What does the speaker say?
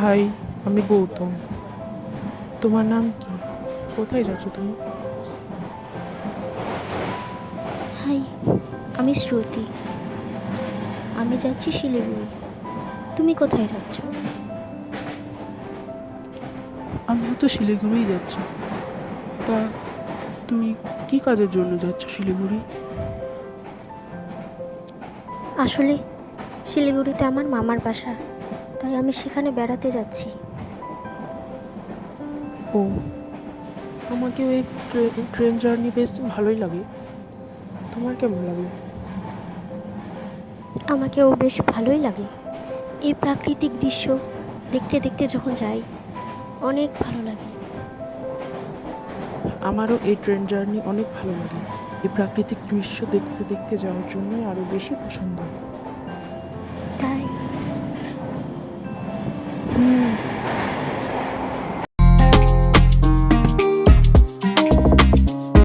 High আমি গৌতম। তোমার নাম কি? কোথায় যাচ্ছ তুমি? হাই আমি শ্রুতি। আমি যাচ্ছি শিলিগুড়ি। তুমি কোথায় যাচ্ছ? আমিও তো শিলিগুড়ি যাচ্ছি। তা তুমি কি কাজের জন্য যাচ্ছ শিলিগুড়ি? আসলে শিলিগুড়িতে আমার মামার বাসা। তাই আমি সেখানে বেড়াতে যাচ্ছি। ও আমাকেও এই ট্রে- ট্রেন জার্নি বেশ ভালোই লাগে। তোমার কেমন লাগে? আমাকেও বেশ ভালোই লাগে। এই প্রাকৃতিক দৃশ্য দেখতে দেখতে যখন যাই অনেক ভালো লাগে। আমারও এই ট্রেন জার্নি অনেক ভালো লাগে। এই প্রাকৃতিক দৃশ্য দেখতে দেখতে যাওয়ার জন্যই আরও বেশি পছন্দ। তাই